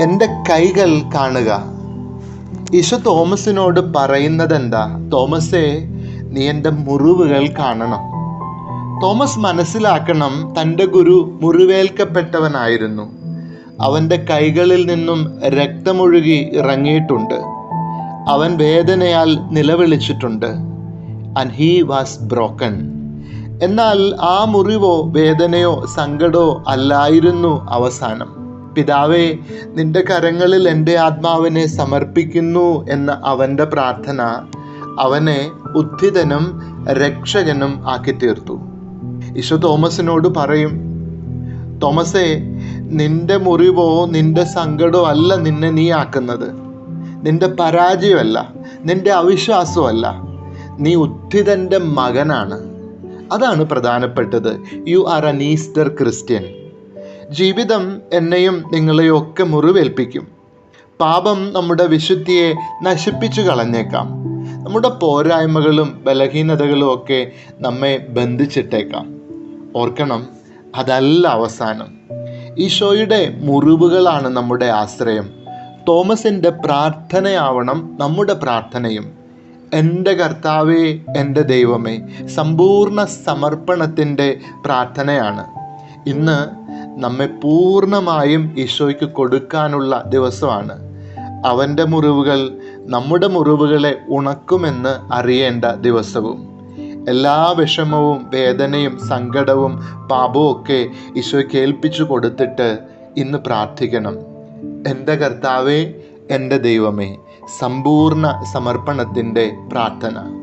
എന്റെ കൈകൾ കാണുക. ഈശോ തോമസിനോട് പറയുന്നത് എന്താ തോമസേ നീ എന്റെ മുറിവുകൾ കാണണം. തോമസ് മനസ്സിലാക്കണം തന്റെ ഗുരു മുറിവേൽക്കപ്പെട്ടവനായിരുന്നു. അവന്റെ കൈകളിൽ നിന്നും രക്തമൊഴുകി ഇറങ്ങിയിട്ടുണ്ട്. അവൻ വേദനയാൽ നിലവിളിച്ചിട്ടുണ്ട്. ആൻഡ് ഹീ വാസ് ബ്രോക്കൺ എന്നാൽ ആ മുറിവോ വേദനയോ സങ്കടമോ അല്ലായിരുന്നു അവസാനം. പിതാവേ നിന്റെ കരങ്ങളിൽ എന്റെ ആത്മാവിനെ സമർപ്പിക്കുന്നു എന്ന അവന്റെ പ്രാർത്ഥന അവനെ ഉദ്ധിതനും രക്ഷകനും ആക്കി തീർത്തു ഈശോ തോമസിനോട് പറയും തോമസേ നിന്റെ മുറിവോ നിന്റെ സങ്കടമോ അല്ല നിന്നെ നീ ആക്കുന്നത്. നിന്റെ പരാജയമല്ല നിന്റെ അവിശ്വാസമല്ല നീ ഉദ്ധിതന്റെ മകനാണ്. അതാണ് പ്രധാനപ്പെട്ടത്. You are an Easter Christian ജീവിതം എന്നെയും നിങ്ങളെയും ഒക്കെ മുറിവേൽപ്പിക്കും. പാപം നമ്മുടെ വിശുദ്ധിയെ നശിപ്പിച്ചു കളഞ്ഞേക്കാം. നമ്മുടെ പോരായ്മകളും ബലഹീനതകളും ഒക്കെ നമ്മെ ബന്ധിച്ചിട്ടേക്കാം. ഓർക്കണം അതല്ല അവസാനം. ഈശോയുടെ മുറിവുകളാണ് നമ്മുടെ ആശ്രയം. തോമസിന്റെ പ്രാർത്ഥനയാവണം നമ്മുടെ പ്രാർത്ഥനയും. എന്റെ കർത്താവേ എന്റെ ദൈവമേ സമ്പൂർണ സമർപ്പണത്തിന്റെ പ്രാർത്ഥനയാണ്. ഇന്ന് നമ്മെ പൂർണമായും ഈശോയ്ക്ക് കൊടുക്കാനുള്ള ദിവസമാണ്. അവന്റെ മുറിവുകൾ നമ്മുടെ മുറിവുകളെ ഉണക്കുമെന്ന് അറിയേണ്ട ദിവസവും. എല്ലാ വിഷമവും വേദനയും സങ്കടവും പാപവും ഒക്കെ ഈശോയ്ക്ക് ഏൽപ്പിച്ചു കൊടുത്തിട്ട് ഇന്ന് പ്രാർത്ഥിക്കണം. എന്റെ കർത്താവേ എന്റെ ദൈവമേ സമ്പൂർണ സമർപ്പണത്തിന്റെ പ്രാർത്ഥന.